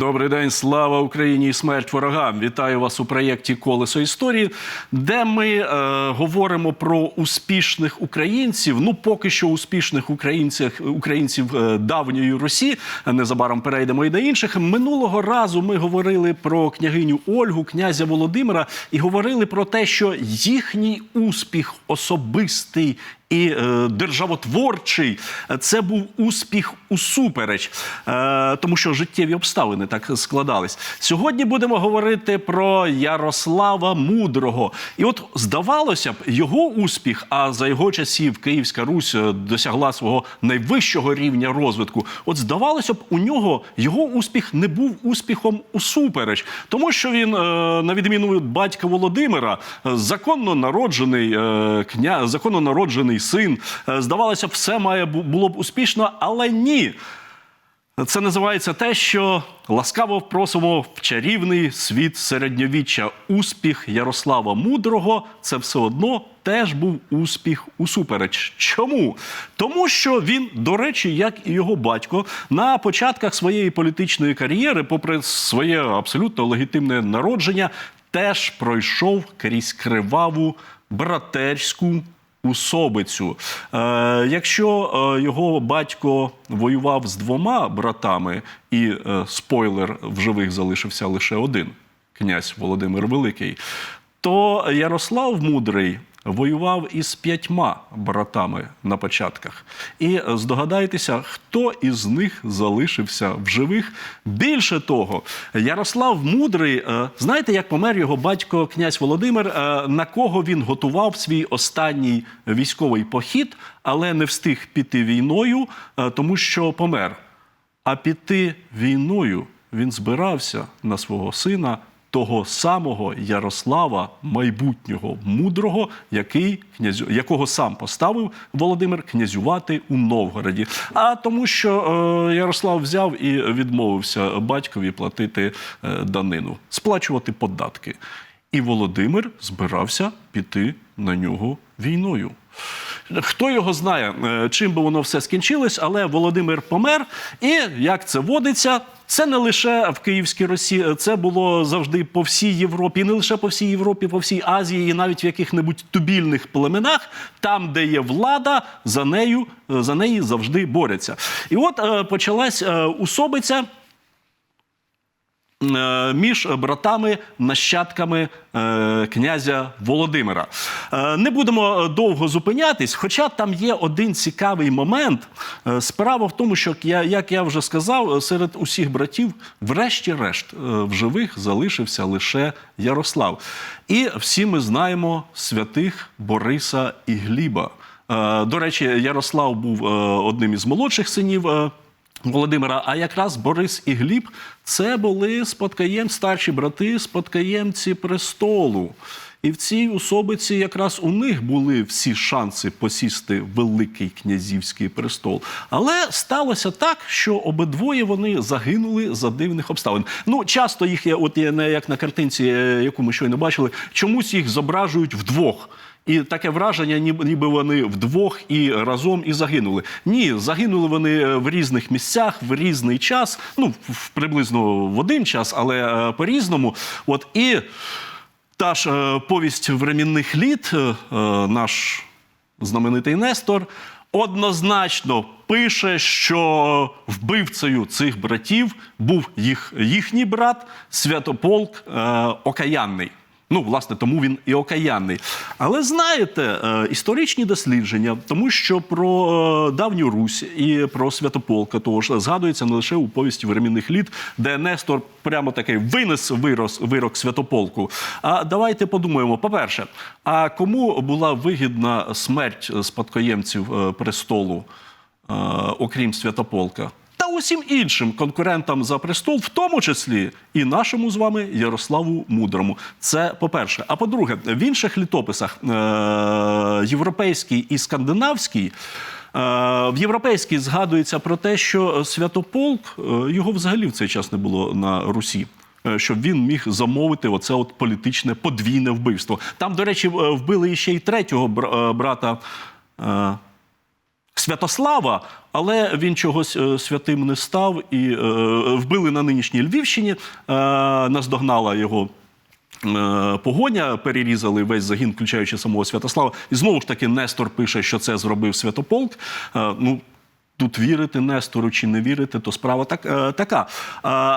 Добрий день, слава Україні і смерть ворогам! Вітаю вас у проєкті Колесо історії, де ми е, говоримо про успішних українців. Ну, поки що успішних українців, українців е, давньої Русі. Незабаром перейдемо і до інших. Минулого разу ми говорили про княгиню Ольгу, князя Володимира, і говорили про те, що їхній успіх особистий і е, державотворчий це був успіх усупереч, е, тому що життєві обставини так складались. Сьогодні будемо говорити про Ярослава Мудрого. І от здавалося б, його успіх, а за його часів Київська Русь е, досягла свого найвищого рівня розвитку. От здавалося б, у нього його успіх не був успіхом усупереч, тому що він, на відміну від батька Володимира, законно народжений кня, законно народжений син. Е, Здавалося б, все має бу- було б успішно, але ні. Це називається те, що ласкаво просимо в чарівний світ середньовіччя. Успіх Ярослава Мудрого це все одно теж був успіх усупереч. Чому? Тому що він, до речі, як і його батько, на початках своєї політичної кар'єри, попри своє абсолютно легітимне народження, теж пройшов крізь криваву братерську Усобицю. Е, якщо е, його батько воював з двома братами, і е, спойлер в живих залишився лише один князь Володимир Великий, то Ярослав Мудрий воював із п'ятьма братами на початках. І здогадайтеся, хто із них залишився в живих. Більше того, Ярослав Мудрий, е, знаєте, як помер його батько князь Володимир, е, на кого він готував свій останній військовий похід, але не встиг піти війною, е, тому що помер. А піти війною він збирався на свого сина, того самого Ярослава, майбутнього мудрого, який князю, якого сам поставив Володимир князювати у Новгороді. А тому, що е, Ярослав взяв і відмовився батькові платити е, данину, сплачувати податки. І Володимир збирався піти на нього війною. Хто його знає, е, чим би воно все скінчилось, але Володимир помер. І як це водиться, це не лише в Київській Росі, це було завжди по всій Європі, не лише по всій Європі, по всій Азії, і навіть в яких-небудь тубільних племенах, там, де є влада, за нею е, за неї завжди борються. І от е, почалась е, усобиця е, між братами, нащадками е, князя Володимира. Е, Не будемо довго зупинятись, хоча там є один цікавий момент. Е, Справа в тому, що як я вже сказав, серед усіх братів, врешті-решт, е, в живих залишився лише Ярослав. І всі ми знаємо святих Бориса і Гліба. Е, До речі, Ярослав був е, одним із молодших синів. Володимира, а якраз Борис і Гліб це були спадкоєм, старші брати, спадкоємці престолу. І в цій особиці якраз у них були всі шанси посісти великий князівський престол. Але сталося так, що обидвоє вони загинули за дивних обставин. Ну, часто їх є, от є не як на картинці, е, яку ми щойно бачили, чомусь їх зображують вдвох. І таке враження, ніби вони вдвох і разом і загинули. Ні, загинули вони е, в різних місцях, в різний час, ну приблизно в один час, але е, по-різному. От і та ж е, повість времінних літ, наш знаменитий Нестор, однозначно пише, що вбивцею цих братів був їх, їхній брат Святополк Окаянний. Ну, власне, тому він і окаянний. Але знаєте, е, історичні дослідження, тому що про е, давню Русь і про Святополка того ж згадується не лише у повісті времінних літ, де Нестор прямо такий винес вирос, вирок Святополку. А давайте подумаємо: по-перше, а кому була вигідна смерть спадкоємців е, престолу, окрім Святополка? Усім іншим конкурентам за престол, в тому числі і нашому з вами Ярославу Мудрому. Це по-перше. А по-друге, в інших літописах е- європейський і скандинавський. е, В європейській згадується про те, що Святополк е, його взагалі в цей час не було на Русі. Щоб він міг замовити оце от політичне подвійне вбивство. Там, до речі, вбили ще й третього брата Святослава, але він чогось е, святим не став і е, вбили на нинішній Львівщині, е, наздогнала його. Погоня перерізали весь загін, включаючи самого Святослава. І знову ж таки Нестор пише, що це зробив Святополк. Ну, Тут вірити Нестору чи не вірити, то справа так, така.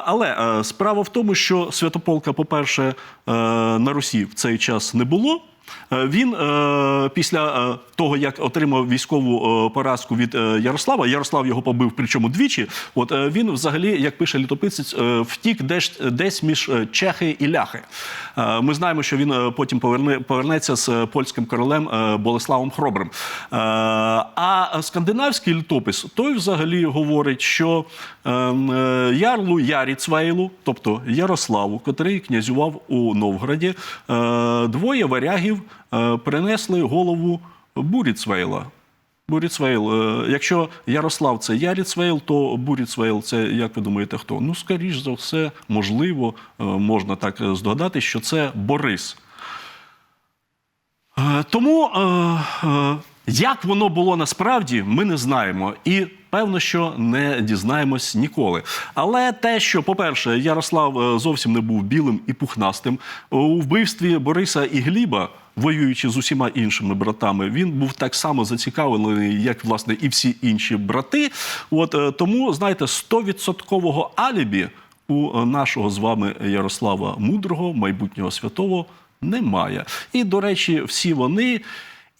Але справа в тому, що Святополка, по-перше, е, на Русі в цей час не було. Е, Він е, після е, того, як отримав військову поразку від Ярослава, Ярослав його побив, причому двічі. От він взагалі, як пише літописець, втік десь, десь між чехи і ляхи. Ми знаємо, що він потім поверне, повернеться з польським королем Болеславом Хробрим. А скандинавський літопис той взагалі говорить, що е, е, ярлу Яріцвейлу, тобто Ярославу, котрий князював у Новгороді, двоє варягів е, принесли голову Буріцвейла. Буріцвейл. Е, Якщо Ярослав це Яріцвейл, то Буріцвейл це, як ви думаєте, хто? Ну, скоріш за все, можливо, е, можна так здогадати, що це Борис. Тому як воно було насправді, ми не знаємо. І певно, що не дізнаємось ніколи. Але те, що, по-перше, Ярослав е, зовсім не був білим і пухнастим, у вбивстві Бориса і Гліба, воюючи з усіма іншими братами, він був так само зацікавлений, як власне і всі інші брати. От е, тому, знаєте, стовідсоткового алібі у е, нашого з вами Ярослава Мудрого, майбутнього святого, немає. І, до речі, всі вони.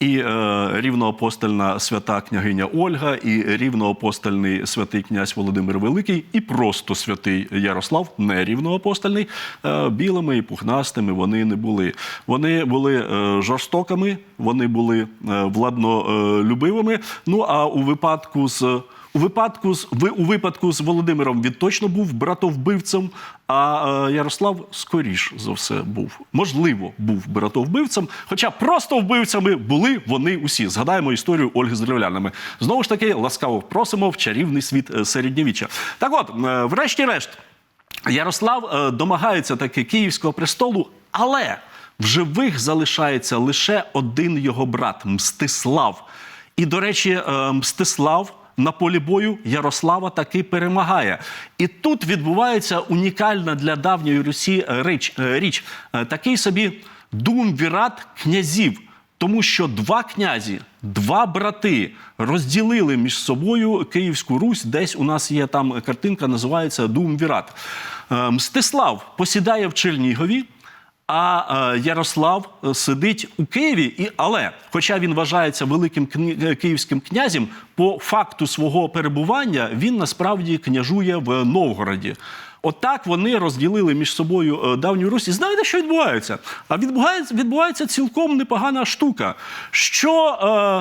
І е, рівноапостольна свята княгиня Ольга, і рівноапостольний святий князь Володимир Великий, і просто святий Ярослав, не рівноапостольний, е, білими і пухнастими вони не були. Вони були е, жорстокими, вони були е, владнолюбивими. Ну а у випадку з у випадку з ви у випадку з Володимиром він точно був братовбивцем. А е, Ярослав скоріш за все був. Можливо, був братовбивцем. Хоча просто вбивцями були вони усі. Згадаємо історію Ольги з Древлянами. Знову ж таки, ласкаво просимо в чарівний світ е, середньовіччя. Так от, е, врешті-решт, Ярослав домагається таки Київського престолу, але в живих залишається лише один його брат Мстислав. І, до речі, Мстислав на полі бою Ярослава таки перемагає. І тут відбувається унікальна для давньої Русі е, річ. е, річ. Е, Такий собі думвірат князів. Тому що два князі, два брати розділили між собою Київську Русь. Десь у нас є там картинка, називається Думвірат. Мстислав посідає в Чернігові, а е, Ярослав е, сидить у Києві. І, але, хоча він вважається великим е, київським князем, по факту свого перебування він насправді княжує в Новгороді. Отак вони розділили між собою давню Русь. І знаєте, що відбувається? А відбувається, відбувається цілком непогана штука, що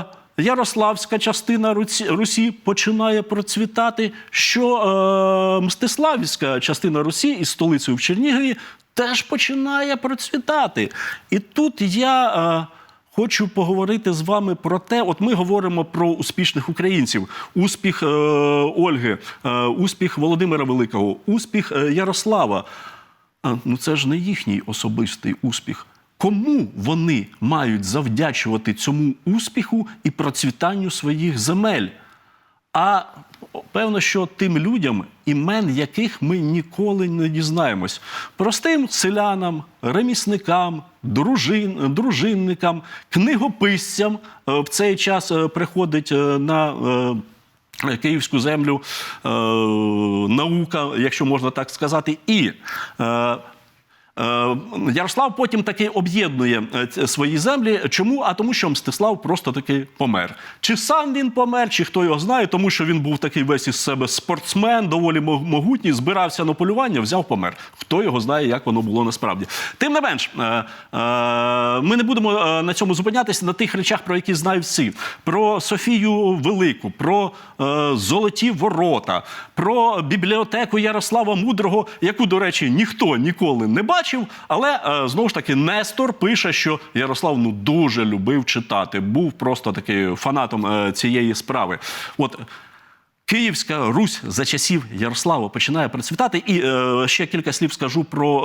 е, Ярославська частина Русі починає процвітати, що е, Мстиславська частина Русі із столицею в Чернігові теж починає процвітати. І тут я. Е, Хочу поговорити з вами про те. От ми говоримо про успішних українців, успіх е, Ольги, е, успіх Володимира Великого, успіх е, Ярослава. А, ну це ж не їхній особистий успіх. Кому вони мають завдячувати цьому успіху і процвітанню своїх земель? А певно, що тим людям, імен яких ми ніколи не дізнаємось. Простим селянам, ремісникам, дружин, дружинникам, книгописцям е, в цей час е, приходить е, на. Київську землю наука, якщо можна так сказати, і Ярослав потім таки об'єднує е, свої землі. Чому? А тому, що Мстислав просто таки помер. Чи сам він помер, чи хто його знає, тому що він був такий весь із себе спортсмен, доволі мо- могутній, збирався на полювання, взяв помер. Хто його знає, як воно було насправді. Тим не менш, е, е, ми не будемо е, на цьому зупинятися на тих речах, про які знають всі: про Софію Велику, про е, золоті ворота, про бібліотеку Ярослава Мудрого, яку, до речі, ніхто ніколи не бачив. Але е, знову ж таки Нестор пише, що Ярослав ну дуже любив читати, був просто такий фанатом е, цієї справи. От Київська Русь за часів Ярослава починає процвітати. І е, ще кілька слів скажу про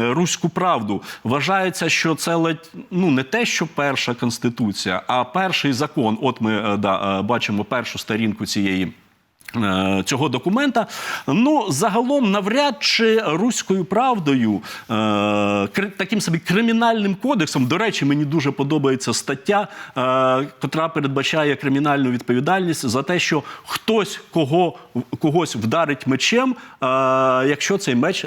е, руську правду. Вважається, що це ледь ну не те, що перша конституція, а перший закон. От ми е, да, е, бачимо першу сторінку цієї. Е, Цього документа, ну загалом навряд чи руською правдою, е, таким собі кримінальним кодексом. До речі, мені дуже подобається стаття, е, котра передбачає кримінальну відповідальність за те, що хтось кого когось вдарить мечем, якщо цей меч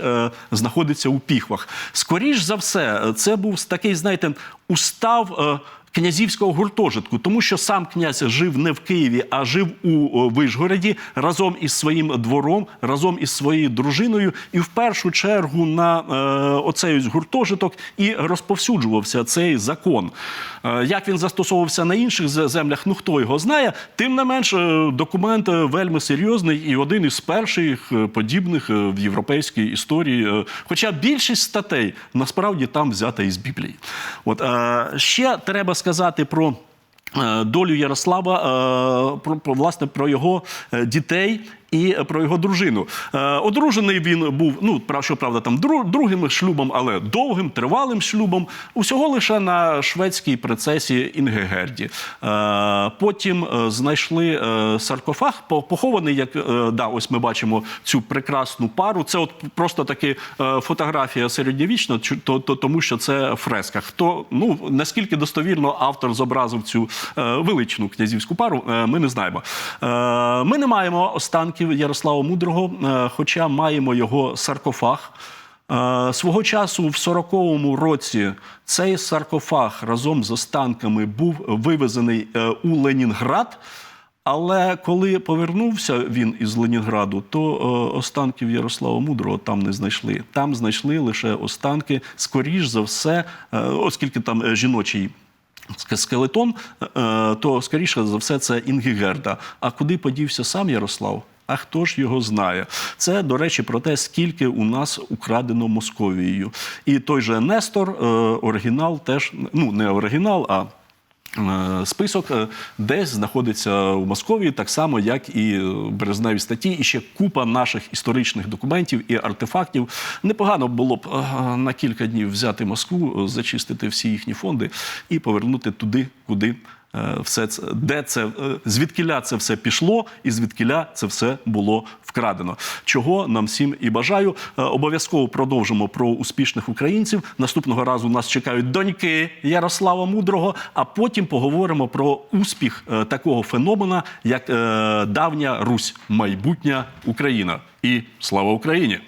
знаходиться у піхвах. Скоріш за все, це був такий, знаєте, устав. Князівського гуртожитку, тому що сам князь жив не в Києві, а жив у Вишгороді разом із своїм двором, разом із своєю дружиною, і в першу чергу на е, оцей гуртожиток і розповсюджувався цей закон. Е, як він застосовувався на інших землях, ну хто його знає. Тим не менш, е, документ е, вельми серйозний і один із перших е, подібних в європейській історії. Хоча більшість статей насправді там взята із Біблії. От е, ще треба сказати про. е, Долю Ярослава е, про, про власне про його е, дітей і про його дружину. Е, Одружений він був, ну прав- щоправда, там дру- другим шлюбом, але довгим, тривалим шлюбом. Усього лише на шведській принцесі Інгегерді. Е, Потім е, знайшли е, саркофаг, похований, як е, да, ось ми бачимо цю прекрасну пару. Це от просто таки е, фотографія середньовічна, то, то, тому що це фреска. Хто ну наскільки достовірно автор зобразив цю е, величну князівську пару, е, ми не знаємо. Е, ми не маємо останків Ярослава Мудрого, е, хоча маємо його саркофаг. Е, Свого часу, в 40-му році, цей саркофаг разом з останками був вивезений е, у Ленінград. Але коли повернувся він із Ленінграду, то останків Ярослава Мудрого там не знайшли. Там знайшли лише останки, скоріш за все, оскільки там жіночий. Скелетон, то скоріше за все це Інгігерда. А куди подівся сам Ярослав? А хто ж його знає? Це, до речі, про те, скільки у нас украдено Московією. І той же Нестор, е, оригінал теж, ну не оригінал, а Е, Список е, десь знаходиться у Московії, так само, як і березневі статті, і ще купа наших історичних документів і артефактів. Непогано було б на кілька днів взяти Москву, зачистити всі їхні фонди і повернути туди, куди. Е, Все це, де це, е, звідкіля це все пішло, і звідкіля це все було вкрадено. Чого нам всім і бажаю. Е, Обов'язково продовжимо про успішних українців. Наступного разу нас чекають доньки Ярослава Мудрого. А потім поговоримо про успіх такого феномена, як давня Русь, майбутня Україна. І слава Україні!